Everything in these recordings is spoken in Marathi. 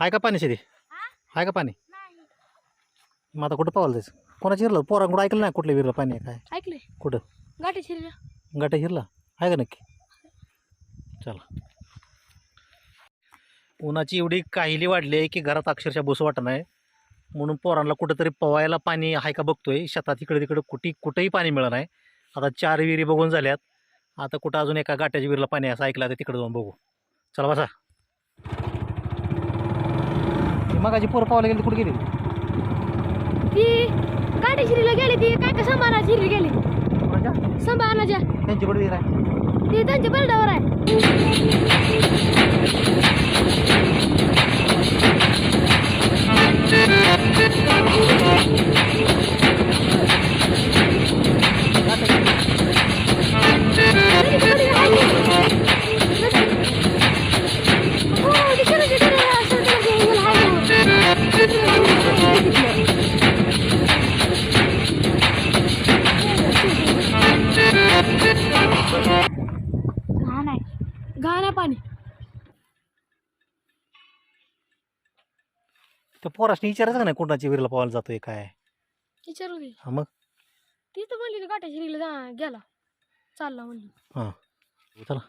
आहे का पाणी शेती? हा? आहे का पाणी? नाही. मग आता कुठं पावायला जायचं कोणाच्या हिरलं? पोरांकडं ऐकलं नाही कुठल्या विहिरीला पाणी आहे काय? ऐकले कुठं? गाठी शिरल्या गाठ्या हिरला? आहे का नक्की? चला. उन्हाची एवढी काहिली वाढली आहे की घरात अक्षरशः बसू वाटत नाही. म्हणून पोरांना कुठंतरी पवायला पाणी आहे का बघतोय. शेतात इकडे तिकडे कुठे कुठेही पाणी मिळत नाही. आता चार विहिरी बघून झाल्यात. आता कुठं अजून एका गाट्याच्या विहिरीला पाणी असं ऐकलं तर तिकडे जाऊन बघू. चला बसा. मगाची पोरं पावायला गेली कुठे गेली? ती शिरीला गेली ती काय का संभाना शिरी गेली? संभानाच्या त्यांची कुठे ती त्यांच्या बरडावर आहे. त्या पोराशी विचारायचं का नाही कोणाच्या विहिरीला पवायला जातोय काय? विचारू दे. हा मग? ती तर म्हणली गाठ्या शिरीला जा गेला. चालला म्हणली. हां. चला.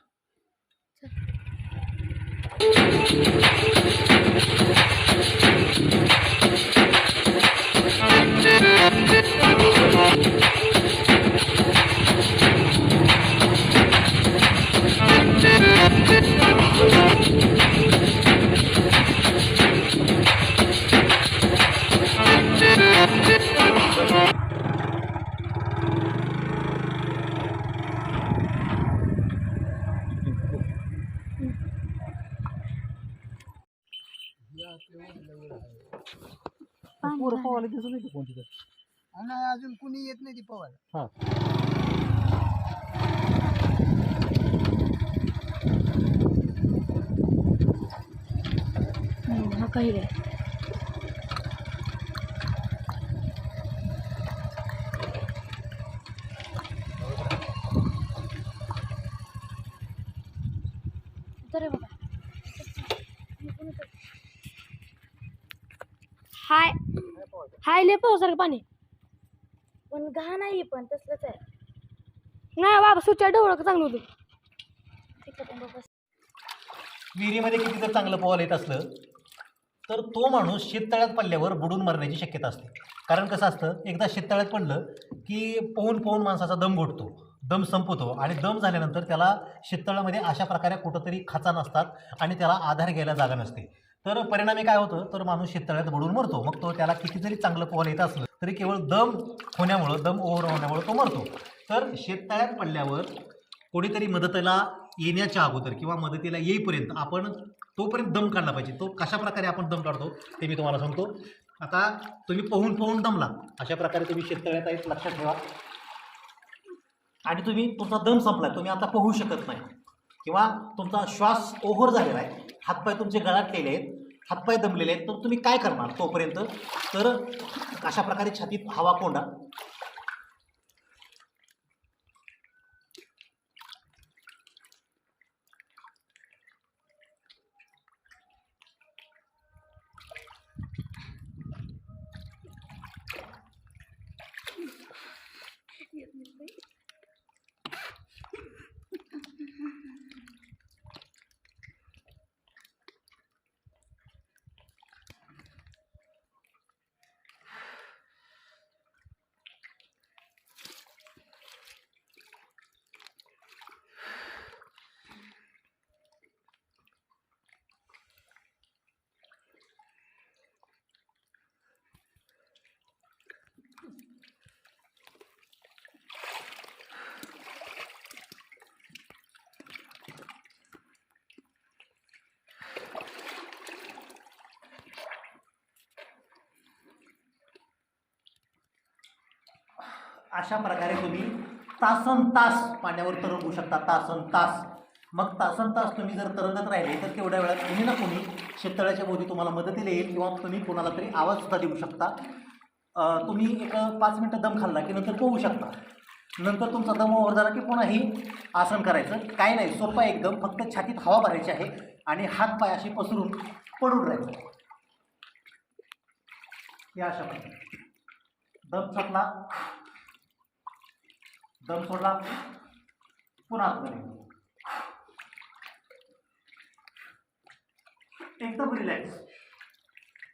पोरं पवायला दिसत नाही कोणती तर? नाही अजून कुणी येत नाही ती पवायला हां. हा काही नाही. तर हाय. हाय लय पावसारखं पाणी? पण घाण नाही पण तसलंच आहे. नाही बाबा सुच्या डोळं चांगलं होतं? ठीक आहे बाबा विहिरीमध्ये किती जर चांगलं पोहायला येत असलं तर तो माणूस शेततळ्यात पडल्यावर बुडून मरण्याची शक्यता असते. कारण कसं असतं एकदा शेततळ्यात पडलं की पोहून पोहून माणसाचा दम घोटतो दम संपतो आणि दम झाल्यानंतर त्याला शेततळ्यामध्ये अशा प्रकारे कुठंतरी खाचा नसतात आणि त्याला आधार घ्यायला जागा नसते. तर परिणामी काय होतं? तर माणूस शेततळ्यात बुडून मरतो. मग तो त्याला किती जरी चांगलं पोहायला येत असलं तरी केवळ दम होण्यामुळं दम ओव्हर होण्यामुळं तो मरतो. तर शेततळ्यात पडल्यावर कोणीतरी मदतीला येण्याच्या अगोदर किंवा मदतीला येईपर्यंत आपण तोपर्यंत दम काढला पाहिजे. तो कशा प्रकारे आपण दम काढतो ते मी तुम्हाला सांगतो. आता तुम्ही पोहून पोहून दमला. अशा प्रकारे तुम्ही शेततळ्यात आहेत लक्षात ठेवा. आणि तुम्ही तुमचा दम संपला तुम्ही आता पोहू शकत नाही. किंवा तुमचा श्वास ओव्हर झालेला आहे. हातपाय तुमचे गळाटलेले आहेत हातपाय दमलेले आहेत तर तुम्ही काय करणार तोपर्यंत? तर अशा प्रकारे छातीत हवा कोंडा. अशा प्रकारे तुम्ही तासन तास पाण्यावर तरंगू शकता तासन तास. मग तासन तास तुम्ही जर तरंगत राहिले तर तेवढ्या वेळात कुणी ना कुणी शेततळ्याच्या बोधी तुम्हाला मदतीला येईल किंवा तुम्ही कोणाला तरी आवाजसुद्धा देऊ शकता. तुम्ही एक पाच मिनटं दम खाल्ला की नंतर पोहू शकता. नंतर तुमचा दम ओव्हर झाला की पुन्हाही आसन करायचं. काय नाही सोपं एकदम. फक्त छातीत हवा भरायची आहे आणि हात पाय असे पसरून पडून राहायचं. या अशा प्रकारे दम छाटला दम सोडला. पुन्हा आतमध्ये एकदम रिलॅक्स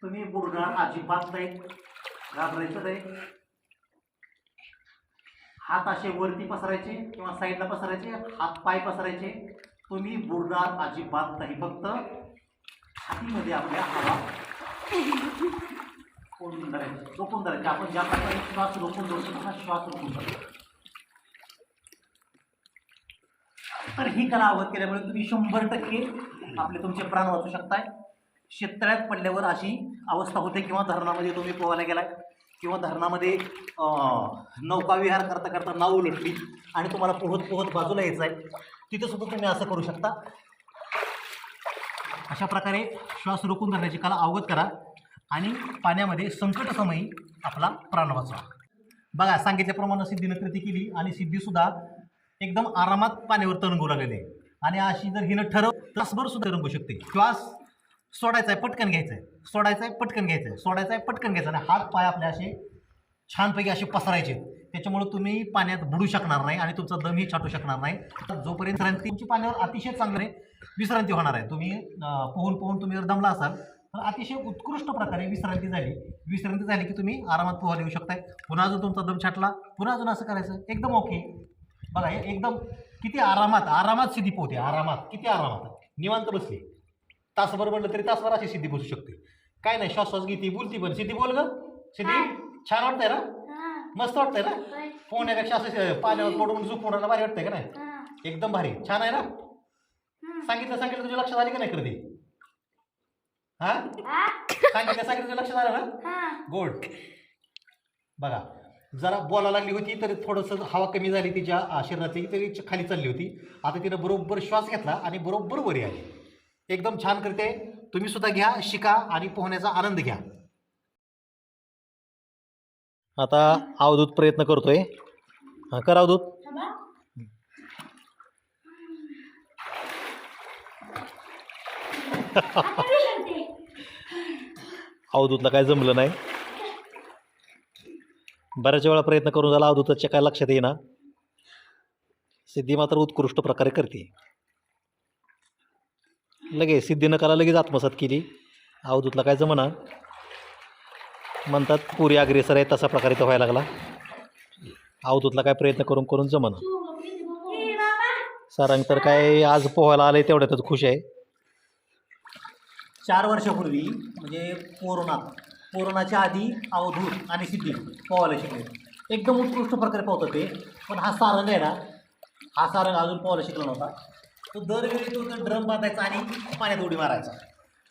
तुम्ही बुडणार अजिबात नाही. घाबरायचं नाही. हात असे वरती पसरायचे किंवा साईडला पसरायचे हात पाय पसरायचे. तुम्ही बुडणार अजिबात नाही. फक्त छातीमध्ये आपल्या हवा. ओढून धरायची? रोखून धरायची? आपण ज्या प्रकारे श्वास रोखून धरतो हा श्वास रोखून धरायचा तर ही कला अवगत केल्यामुळे तुम्ही शंभर टक्के आपले तुमचे प्राण वाचू शकताय. शेततळ्यात पडल्यावर अशी अवस्था होते किंवा धरणामध्ये तुम्ही पोहायला गेलाय किंवा धरणामध्ये नौकाविहार करता करता नाव उलटली आणि तुम्हाला पोहत पोहत बाजूला यायचं आहे तिथेसुद्धा तुम्ही असं करू शकता. अशा प्रकारे श्वास रोखून धरण्याची कला अवगत करा आणि पाण्यामध्ये संकटसमयी आपला प्राण वाचवा. बघा सांगितल्याप्रमाणे सिद्धीनं कृती केली आणि सिद्धीसुद्धा एकदम आरामात पाण्यावर तरंगू लागलेले आहे. आणि अशी जर हिनं ठरव तासभर सुद्धा रंगू शकते. श्वास सोडायचा आहे पटकन घ्यायचा आहे. सोडायचा आहे पटकन घ्यायचं आहे. सोडायचा आहे पटकन घ्यायचा आणि हात पाय आपले असे छानपैकी असे पसरायचे त्याच्यामुळे तुम्ही पाण्यात बुडू शकणार नाही आणि तुमचा दमही छाटू शकणार नाही. जोपर्यंत विश्रांती तुमची पाण्यावर अतिशय चांगले विश्रांती होणार आहे. तुम्ही पोहून पोहून तुम्ही जर दमला असाल तर अतिशय उत्कृष्ट प्रकारे विश्रांती झाली. विश्रांती झाली की तुम्ही आरामात पोहायला येऊ शकताय. पुन्हा अजून तुमचा दम छाटला पुन्हा अजून असं करायचं एकदम ओके बघा हे एकदम किती आरामात आरामात सिद्धी पोहते आरामात किती आरामात. निवांत बसली. तासभर म्हणलं तरी तासभर अशी सिद्धी बसू शकते. काय नाही श्वास श्वास घेते बोलती पण. सिद्धी बोल ग. सिद्धी छान वाटतंय ना? मस्त वाटतंय ना? पोहण्यापेक्षा असं पाण्यावर पडून झोपून भारी वाटतंय का नाही? एकदम भारी. छान आहे ना? सांगितलं सांगितलं तुझ्या लक्षात आली का नाही करते हा? सांगितलं सांगितलं तुझ्या लक्षात आलं ना? गुड. बघा जरा बोला लागली होती तर थोडंसं हवा कमी झाली तिच्या अ, शरीरातली तरी खाली चालली होती. आता तिनं बरोबर श्वास घेतला आणि बरोबर वरी आली. एकदम छान करते. तुम्ही सुद्धा घ्या शिका आणि पोहण्याचा आनंद घ्या. आता अवधूत प्रयत्न करतोय. हा कर अवधूत. अवधूतला काय जमलं नाही. बऱ्याच वेळा प्रयत्न करून झाला अवधूताच्या काय लक्षात येईना. सिद्धी मात्र उत्कृष्ट प्रकारे करते. लगेच सिद्धीनं कला लगेच आत्मसात केली. अवधूतला काय जमना. म्हणतात पुरी अग्रेसर आहे तसा प्रकारे तो व्हायला लागला. अवधूतला काय प्रयत्न करून करून जमना. सारंग तर काय आज पोहायला आले तेवढ्यातच खुश आहे. चार वर्षापूर्वी म्हणजे कोरोना कोरोनाच्या आधी अवधूत आणि सिद्धी पोहायला शिकले. एकदम उत्कृष्ट प्रकारे पोहत होते पण हा सारंग आहे ना हा सारंग अजून पोहायला शिकला नव्हता. तो दरवेळी तो तर ड्रम बांधायचा आणि पाण्यात उडी मारायचा.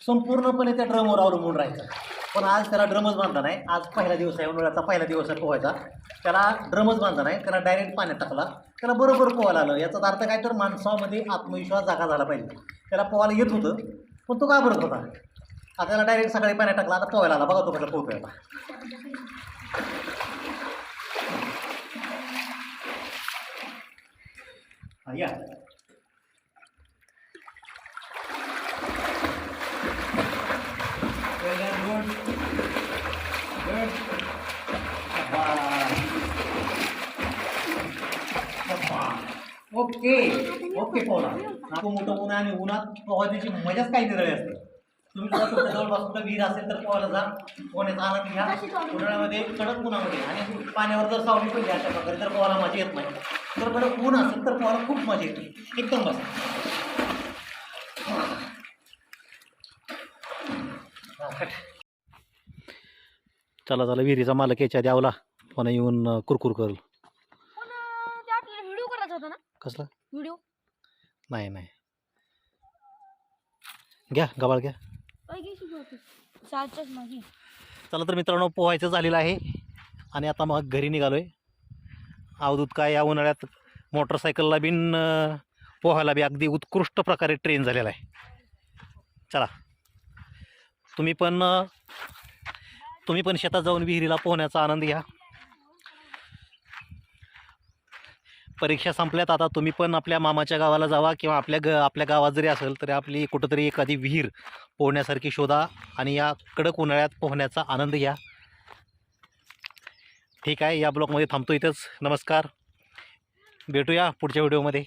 संपूर्णपणे त्या ड्रमवर अवलंबून राहायचा. पण आज त्याला ड्रमच बांधला नाही. आज पहिला दिवस आहे उन्हाळ्याचा पहिला दिवस आहे पोहायचा. त्याला ड्रमच बांधला नाही. त्याला डायरेक्ट पाण्यात टाकला. त्याला बरोबर पोहायला आलं. याचा अर्थ काय तर माणसामध्ये आत्मविश्वास जागा झाला पाहिजे. त्याला पोहायला येत होतं पण तो घाबरत होता. आता डायरेक्ट सकाळी पाण्यात टाकला आता पोहायला आला. बघा तो कसं पोहतोय आता. या. ओके ओके पोहला. आपण मोठं ऊन आहे आणि उन्हात पोहायची मजाच काही निराळी असते. तुम्ही सुद्धा तुमच्या जवळपास कुठं विहीर असेल तर पोहायला जा. पोहण्याचा आनंद घ्या. उन्हाळ्यामध्ये कडक उन्हामध्ये आणि पाण्यावर जर सावली पडली अशा प्रकारे तर पोहायला मजा येत नाही. तर कडक ऊन असेल तर पोहायला खूप मजा येते. एकदम बस. चला चला विहिरीचा मालक याच्या आधी आवला. पुन्हा येऊन कुरकुर करल पण व्हिडिओ करायचा होता ना? कसला? व्हिडिओ? नाही नाही. घ्या गबाळ घ्या. सातच्याच माझी चला तर मित्रांनो पोहायचं झालेलं आहे. आणि आता मग घरी निघालो आहे अवधूत काय या उन्हाळ्यात मोटरसायकलला बिन पोहायला बी अगदी उत्कृष्ट प्रकारे ट्रेन झालेला आहे. चला. तुम्ही पण तुम्ही पण शेतात जाऊन विहिरीला पोहण्याचा आनंद घ्या. परीक्षा संपल्यात आता तुम्ही पण आपल्या मामाच्या गावाला जावा किंवा आपल्या ग आपल्या गावात जरी असेल तरी आपली कुठंतरी एखादी विहीर पोहण्यासारखी शोधा आणि या कडक उन्हाळ्यात पोहण्याचा आनंद घ्या. ठीक आहे या ब्लॉगमध्ये थांबतो इथंच. नमस्कार. भेटूया पुढच्या व्हिडिओमध्ये.